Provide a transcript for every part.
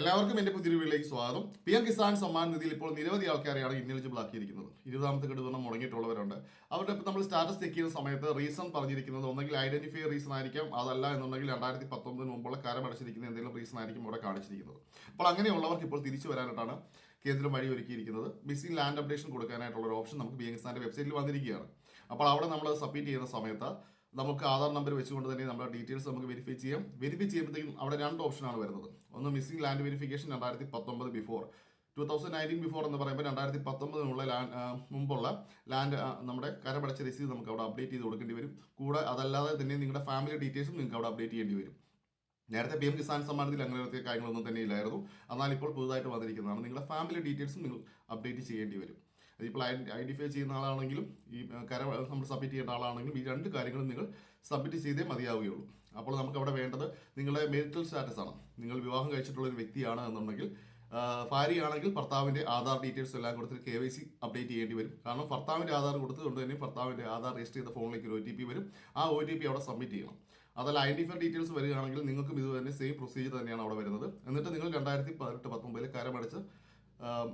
എല്ലാവർക്കും എന്റെ പുതിയൊരു വീട്ടിലേക്ക് സ്വാഗതം. പി എം കിസാൻ സമ്മാൻ നിധിയിൽ ഇപ്പോൾ നിരവധി ആൾക്കാരെയാണ് ഇന്നലിജിബിൾ ആക്കിയിരിക്കുന്നത്. ഇരുപതാമത്തെ ഘടകം മുടങ്ങിയിട്ടുള്ളവരുണ്ട്. അവരുടെ ഇപ്പോൾ നമ്മൾ സ്റ്റാറ്റസ് ചെക്ക് ചെയ്യുന്ന സമയത്ത് റീസൺ പറഞ്ഞിരിക്കുന്നത് ഒന്നെങ്കിൽ ഐഡന്റിഫൈ റീസൺ ആയിരിക്കാം അതല്ല എന്നുണ്ടെങ്കിൽ രണ്ടായിരത്തി പത്തൊമ്പതിന് മുമ്പുള്ള കരമടച്ചിരിക്കുന്ന എന്തെങ്കിലും റീസൺ ആയിരിക്കും ഇവിടെ കാണിച്ചിരിക്കുന്നത്. അപ്പോൾ അങ്ങനെയുള്ളവർക്ക് ഇപ്പോൾ തിരിച്ചു വരാനായിട്ടാണ് കേന്ദ്രം വഴി ഒരുക്കിയിരിക്കുന്നത്. മിസ്സിംഗ് ലാൻഡ് അപ്ഡേഷൻ കൊടുക്കാനായിട്ടുള്ള ഒരു ഓപ്ഷൻ നമുക്ക് പി എം കിസാന്റെ വെബ്സൈറ്റിൽ വന്നിരിക്കുകയാണ്. അപ്പോൾ അവിടെ നമ്മൾ സബ്മിറ്റ് ചെയ്യുന്ന സമയത്ത് നമുക്ക് ആധാർ നമ്പർ വെച്ചുകൊണ്ട് തന്നെ നമ്മുടെ ഡീറ്റെയിൽസ് നമുക്ക് വെരിഫൈ ചെയ്യാം. വെരിഫൈ ചെയ്യുമ്പോഴത്തേക്കും അവിടെ രണ്ട് ഓപ്ഷനാണ് വരുന്നത്. ഒന്ന് മിസ്സിംഗ് ലാൻഡ് വെരിഫിക്കേഷൻ രണ്ടായിരത്തി പത്തൊമ്പത് before two thousand nineteen before എന്ന് പറയുമ്പോൾ രണ്ടായിരത്തി പത്തൊമ്പതിനുള്ള ലാൻഡ് മുമ്പുള്ള ലാൻഡ് നമ്മുടെ കരമടച്ച രസീത് നമുക്ക് അവിടെ അപ്ഡേറ്റ് ചെയ്ത് കൊടുക്കേണ്ടി വരും. കൂടെ അതല്ലാതെ തന്നെ നിങ്ങളുടെ ഫാമിലി ഡീറ്റെയിൽസും നിങ്ങൾക്ക് അവിടെ അപ്ഡേറ്റ് ചെയ്യേണ്ടി വരും. നേരത്തെ പി എം കിസാൻ സമ്മാനത്തിൽ അങ്ങനത്തെ കാര്യങ്ങളൊന്നും തന്നെ ഇല്ലായിരുന്നു. എന്നാൽ ഇപ്പോൾ പുതുതായിട്ട് വന്നിരിക്കുന്നതാണ്. നിങ്ങളുടെ ഫാമിലി ഡീറ്റെയിൽസും നിങ്ങൾ അപ്ഡേറ്റ് ചെയ്യേണ്ടി വരും. ഇപ്പോൾ ഐഡന്റിഫൈ ചെയ്യുന്ന ആളാണെങ്കിലും ഈ കര നമ്മൾ സബ്മിറ്റ് ചെയ്യേണ്ട ആളാണെങ്കിലും ഈ രണ്ട് കാര്യങ്ങളും നിങ്ങൾ സബ്മിറ്റ് ചെയ്തേ മതിയാവുകയുള്ളൂ. അപ്പോൾ നമുക്ക് അവിടെ വേണ്ടത് നിങ്ങളുടെ മെരിറ്റൽ സ്റ്റാറ്റസ് ആണ്. നിങ്ങൾ വിവാഹം കഴിച്ചിട്ടുള്ള ഒരു വ്യക്തിയാണ് എന്നുണ്ടെങ്കിൽ ഭാര്യയാണെങ്കിൽ ഭർത്താവിന്റെ ആധാർ ഡീറ്റെയിൽസ് എല്ലാം കൊടുത്തിട്ട് കെ വൈ സി അപ്ഡേറ്റ് ചെയ്യേണ്ടി വരും. കാരണം ഭർത്താവിന്റെ ആധാർ കൊടുത്തതുകൊണ്ട് തന്നെ ഭർത്താവിന്റെ ആധാർ രജിസ്റ്റർ ചെയ്ത ഫോണിലേക്ക് ഒരു ഒ ടി പി വരും. ആ ഒ ടി പി അവിടെ സബ്മിറ്റ് ചെയ്യണം. അതല്ല ഐഡന്റിഫൈ ഡീറ്റെയിൽസ് വരികയാണെങ്കിൽ നിങ്ങൾക്കും ഇത് തന്നെ സെയിം പ്രൊസീജിയർ തന്നെയാണ് അവിടെ വരുന്നത്. എന്നിട്ട് നിങ്ങൾ രണ്ടായിരത്തി പതിനെട്ട് പത്തൊമ്പതിൽ കരമടച്ച്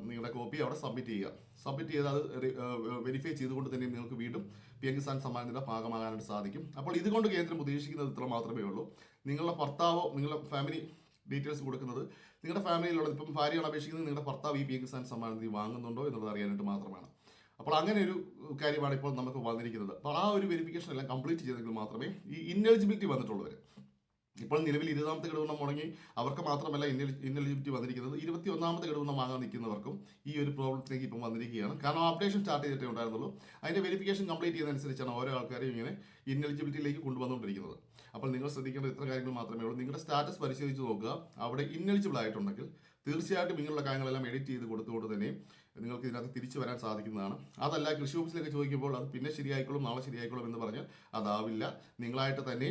നിങ്ങളുടെ കോപ്പി അവിടെ സബ്മിറ്റ് ചെയ്യുക. സബ്മിറ്റ് ചെയ്ത് അത് വെരിഫൈ ചെയ്തുകൊണ്ട് തന്നെ നിങ്ങൾക്ക് വീണ്ടും പി എം കിസാൻ സമ്മാനത്തിന്റെ ഭാഗമാകാനായിട്ട് സാധിക്കും. അപ്പോൾ ഇതുകൊണ്ട് കേന്ദ്രം ഉദ്ദേശിക്കുന്നത് ഇത്ര മാത്രമേ ഉള്ളൂ. നിങ്ങളുടെ ഭർത്താവോ നിങ്ങളുടെ ഫാമിലി ഡീറ്റെയിൽസ് കൊടുക്കുന്നത് നിങ്ങളുടെ ഫാമിലിയിലുള്ള ഇപ്പം ഭാര്യയാണ് അപേക്ഷിക്കുന്നത് നിങ്ങളുടെ ഭർത്താവ് ഈ പി എം കിസാൻ സമ്മാനനിധി വാങ്ങുന്നുണ്ടോ എന്നുള്ളത് അറിയാനായിട്ട് മാത്രമാണ്. അപ്പോൾ അങ്ങനെ ഒരു കാര്യമാണ് ഇപ്പോൾ നമുക്ക് വന്നിരിക്കുന്നത്. അപ്പോൾ ആ ഒരു വെരിഫിക്കേഷൻ എല്ലാം കംപ്ലീറ്റ് ചെയ്തെങ്കിൽ മാത്രമേ ഈ ഇന്നെലിജിബിലിറ്റി വന്നിട്ടുള്ളവർ ഇപ്പോൾ നിലവിൽ ഇരുപതാമത്തെ ഗഡുവിനം മുടങ്ങി അവർക്ക് മാത്രമല്ല ഇന്നലിജിബിലിറ്റി വന്നിരിക്കുന്നത് ഇരുപത്തി ഒന്നാമത്തെ ഗഡുവിനം വാങ്ങാൻ നിൽക്കുന്നവർക്കും ഈ ഒരു പ്രോബ്ലത്തിലേക്ക് ഇപ്പം വന്നിരിക്കുകയാണ്. കാരണം അപ്ഡേഷൻ സ്റ്റാർട്ട് ചെയ്തിട്ടേ ഉണ്ടായിരുന്നുള്ളൂ. അതിന്റെ വെരിഫിക്കേഷൻ കംപ്ലീറ്റ് ചെയ്യുന്നതനുസരിച്ചാണ് ഓരോ ആൾക്കാരെയും ഇങ്ങനെ ഇന്നലിജിബിലിറ്റിയിലേക്ക് കൊണ്ടുവന്നുകൊണ്ടിരിക്കുന്നത്. അപ്പോൾ നിങ്ങൾ ശ്രദ്ധിക്കേണ്ട ഇത്ര കാര്യങ്ങൾ മാത്രമേ ഉള്ളൂ. നിങ്ങളുടെ സ്റ്റാറ്റസ് പരിശോധിച്ച് നോക്കുക. അവിടെ ഇന്നലിജിബിൾ ആയിട്ടുണ്ടെങ്കിൽ തീർച്ചയായിട്ടും ഇങ്ങനെയുള്ള കാര്യങ്ങളെല്ലാം എഡിറ്റ് ചെയ്ത് കൊടുത്തുകൊണ്ട് തന്നെ നിങ്ങൾക്ക് ഇതിനകത്ത് തിരിച്ചു വരാൻ സാധിക്കുന്നതാണ്. അതല്ല കൃഷി ഓഫീസിലേക്ക് ചോദിക്കുമ്പോൾ അത് പിന്നെ ശരിയായിക്കോളും നാളെ ശരിയായിക്കോളും എന്ന് പറഞ്ഞാൽ അതാവില്ല. നിങ്ങളായിട്ട് തന്നെ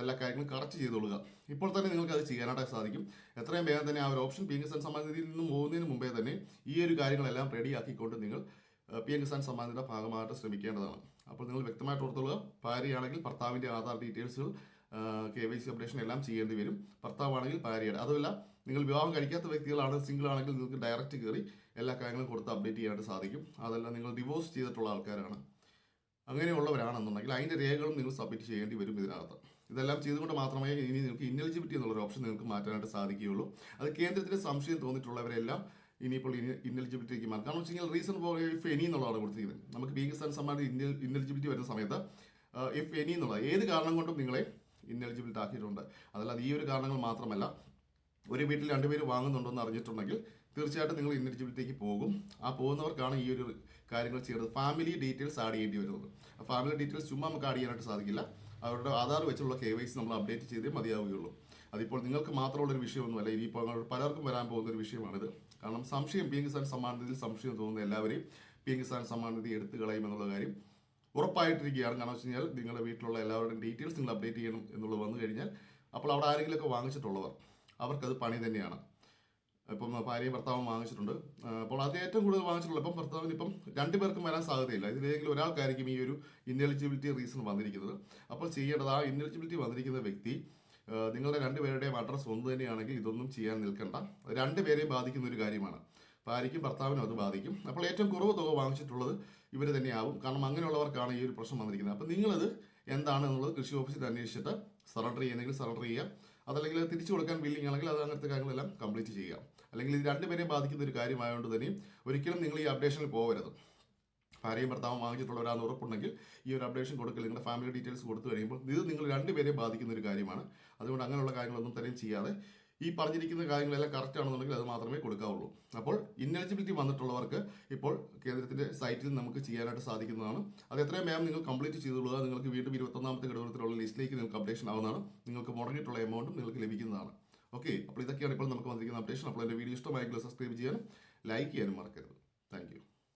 എല്ലാ കാര്യങ്ങളും കറക്റ്റ് ചെയ്തോളുക. ഇപ്പോൾ തന്നെ നിങ്ങൾക്ക് അത് ചെയ്യാനായിട്ട് സാധിക്കും. എത്രയും വേഗം തന്നെ ആ ഒരു option P M Kisan Samman നിധിയിൽ നിന്നും പോകുന്നതിന് മുമ്പേ തന്നെ ഈ ഒരു കാര്യങ്ങളെല്ലാം റെഡിയാക്കിക്കൊണ്ട് നിങ്ങൾ പി എം കിസാൻ സമ്മാനത്തിന്റെ ഭാഗമായിട്ട് ശ്രമിക്കേണ്ടതാണ്. അപ്പോൾ നിങ്ങൾ വ്യക്തമായിട്ട് ഓർത്തുള്ള ഭാര്യയാണെങ്കിൽ ഭർത്താവിന്റെ ആധാർ ഡീറ്റെയിൽസുകൾ കെ വൈ സി അപ്ഡേഷൻ എല്ലാം ചെയ്യേണ്ടി വരും. ഭർത്താവാണെങ്കിൽ ഭാര്യയുടെ അതുമല്ല നിങ്ങൾ വിവാഹം കഴിക്കാത്ത വ്യക്തികളാണ് സിംഗിൾ ആണെങ്കിൽ നിങ്ങൾക്ക് ഡയറക്റ്റ് കയറി എല്ലാ കാര്യങ്ങളും കൊടുത്ത് അപ്ഡേറ്റ് ചെയ്യാനായിട്ട് സാധിക്കും. അതല്ല നിങ്ങൾ ഡിവോഴ്സ് ചെയ്തിട്ടുള്ള ആൾക്കാരാണ്. അങ്ങനെയുള്ളവരാണെന്നുണ്ടെങ്കിൽ അതിന്റെ രേഖകളും നിങ്ങൾ സബ്മിറ്റ് ചെയ്യേണ്ടി വരും ഇതിനകത്ത്. ഇതെല്ലാം ചെയ്തുകൊണ്ട് മാത്രമേ ഇനി നിങ്ങൾക്ക് ഇന്നലിജിബിലിറ്റി എന്നുള്ള ഓപ്ഷൻ നിങ്ങൾക്ക് മാറ്റാനായിട്ട് സാധിക്കുകയുള്ളൂ. അത് കേന്ദ്രത്തിന് സംശയം തോന്നിയിട്ടുള്ളവരെല്ലാം ഇനിയിപ്പോൾ ഇന്നലിജിബിലിറ്റിക്ക് മാറും. കാരണം വെച്ച് കഴിഞ്ഞാൽ റീസൺ ഫോർ ഇഫ് എനി എന്നുള്ളതാണ് കൊടുത്തിരിക്കുന്നത്. നമുക്ക് ബി ഇന്നലിജിബിലിറ്റി ഇന്നെലിജിബിലിറ്റി വരുന്ന സമയത്ത് ഇഫ് എനി എന്നുള്ളത് ഏത് കാരണം കൊണ്ടും നിങ്ങളെ ഇന്നെലിജിബിലിറ്റി ആക്കിയിട്ടുണ്ട് അതല്ലാതെ ഈ ഒരു കാരണങ്ങൾ മാത്രമല്ല ഒരു വീട്ടിൽ രണ്ടുപേര് വാങ്ങുന്നുണ്ടെന്ന് അറിഞ്ഞിട്ടുണ്ടെങ്കിൽ തീർച്ചയായിട്ടും നിങ്ങൾ ഇന്നെലിജിബിലിറ്റിക്ക് പോകും. ആ പോകുന്നവർക്കാണ് ഈ ഒരു കാര്യങ്ങൾ ചെയ്യുന്നത് ഫാമിലി ഡീറ്റെയിൽസ് ആഡ് ചെയ്യേണ്ടി വരുന്നത്. ഫാമിലി ഡീറ്റെയിൽസ് ചുമ്മാ നമുക്ക് ആഡ് ചെയ്യാനായിട്ട് സാധിക്കില്ല. അവരുടെ ആധാർ വെച്ചുള്ള കെ വൈ സി നമ്മൾ അപ്ഡേറ്റ് ചെയ്തേ മതിയാവുകയുള്ളൂ. അതിപ്പോൾ നിങ്ങൾക്ക് മാത്രമുള്ള ഒരു വിഷയമൊന്നുമല്ല ഇനിയിപ്പോൾ പലർക്കും വരാൻ പോകുന്ന ഒരു വിഷയമാണിത്. കാരണം സംശയം പി എം കിസാൻ സമ്മാനത്തിൽ സംശയം തോന്നുന്ന എല്ലാവരെയും പി എം കിസാൻ സമ്മാനത്തിൽ എടുത്തു കളയും എന്നുള്ള കാര്യം ഉറപ്പായിട്ടിരിക്കുകയാണ്. കാരണം വെച്ച് കഴിഞ്ഞാൽ നിങ്ങളുടെ വീട്ടിലുള്ള എല്ലാവരുടെയും ഡീറ്റെയിൽസ് നിങ്ങൾ അപ്ഡേറ്റ് ചെയ്യണം എന്നുള്ളത് വന്നു കഴിഞ്ഞാൽ അപ്പോൾ അവിടെ ആരെങ്കിലുമൊക്കെ വാങ്ങിച്ചിട്ടുള്ളവർ അവർക്കത് പണി തന്നെയാണ്. ഇപ്പം ഭാര്യയും ഭർത്താവും വാങ്ങിച്ചിട്ടുണ്ട്. അപ്പോൾ അത് ഏറ്റവും കൂടുതൽ വാങ്ങിച്ചിട്ടുള്ളത് ഇപ്പം ഭർത്താവിന് ഇപ്പം രണ്ടുപേർക്കും വരാൻ സാധ്യതയില്ല. ഇതിലേതെങ്കിലും ഒരാൾക്കായിരിക്കും ഈ ഒരു ഇന്നെലിജിബിലിറ്റി റീസൺ വന്നിരിക്കുന്നത്. അപ്പോൾ ചെയ്യേണ്ടത് ആ ഇന്നെലിജിബിലിറ്റി വന്നിരിക്കുന്ന വ്യക്തി നിങ്ങളുടെ രണ്ടുപേരുടെയും അഡ്രസ്സ് ഒന്ന് തന്നെയാണെങ്കിൽ ഇതൊന്നും ചെയ്യാൻ നിൽക്കണ്ട. രണ്ടുപേരെയും ബാധിക്കുന്ന ഒരു കാര്യമാണ്. ഭാര്യയ്ക്കും ഭർത്താവിനും അത് ബാധിക്കും. അപ്പോൾ ഏറ്റവും കുറവ് തുക വാങ്ങിച്ചിട്ടുള്ളത് ഇവർ തന്നെയാവും. കാരണം അങ്ങനെയുള്ളവർക്കാണ് ഈ ഒരു പ്രശ്നം വന്നിരിക്കുന്നത്. അപ്പോൾ നിങ്ങളത് എന്താണ് എന്നുള്ളത് കൃഷി ഓഫീസിൽ അന്വേഷിച്ചിട്ട് സറണ്ടർ ചെയ്യുന്നെങ്കിൽ സറണ്ടർ ചെയ്യുക. അതല്ലെങ്കിൽ അത് തിരിച്ചു കൊടുക്കാൻ ബില്ലിംഗ് ആണെങ്കിൽ അത് അങ്ങനത്തെ കാര്യങ്ങളെല്ലാം കംപ്ലീറ്റ് ചെയ്യുക. അല്ലെങ്കിൽ ഇത് രണ്ടുപേരെയും ബാധിക്കുന്ന ഒരു കാര്യമായതുകൊണ്ട് തന്നെയും ഒരിക്കലും നിങ്ങൾ ഈ അപ്ഡേഷനിൽ പോകരുത് ഭാര്യയും ഭർത്താവും വാങ്ങിച്ചിട്ടുള്ളവരാന്ന് ഉറപ്പുണ്ടെങ്കിൽ ഈ ഒരു അപ്ഡേഷൻ കൊടുക്കുക നിങ്ങളുടെ ഫാമിലി ഡീറ്റെയിൽസ് കൊടുത്തു കഴിയുമ്പോൾ ഇത് നിങ്ങൾ രണ്ടുപേരെയും ബാധിക്കുന്ന ഒരു കാര്യമാണ്. അതുകൊണ്ട് അങ്ങനെയുള്ള കാര്യങ്ങളൊന്നും തന്നെയും ചെയ്യാതെ ഈ പറഞ്ഞിരിക്കുന്ന കാര്യങ്ങളെല്ലാം കറക്റ്റ് ആണെന്നുണ്ടെങ്കിൽ അത് മാത്രമേ കൊടുക്കാവുള്ളൂ. അപ്പോൾ ഇന്നെലിജിബിലിറ്റി വന്നിട്ടുള്ളവർക്ക് ഇപ്പോൾ കേന്ദ്രത്തിന്റെ സൈറ്റിൽ നമുക്ക് ചെയ്യാനായിട്ട് സാധിക്കുന്നതാണ്. അത് എത്രയും വേഗം നിങ്ങൾ കംപ്ലീറ്റ് ചെയ്തുകൊള്ളുക നിങ്ങൾക്ക് വീണ്ടും ഇരുപത്തൊന്നാമത്തെ ഘടകത്തിലുള്ള ലിസ്റ്റിലേക്ക് നിങ്ങൾക്ക് അപ്ഡേഷൻ ആവുന്നതാണ്. നിങ്ങൾക്ക് മുടങ്ങിയിട്ടുള്ള എമൗണ്ടും നിങ്ങൾക്ക് ലഭിക്കുന്നതാണ്. ഓക്കെ അപ്പോൾ ഇതൊക്കെയാണ് ഇപ്പോൾ നമുക്ക് വന്നിരിക്കുന്ന അപ്ഡേഷൻ അപ്പോൾ എന്റെ വീഡിയോ ഇഷ്ടമായെങ്കിൽ സബ്സ്ക്രൈബ് ചെയ്യാനും ലൈക്ക് ചെയ്യാനും മറക്കരുത്. താങ്ക്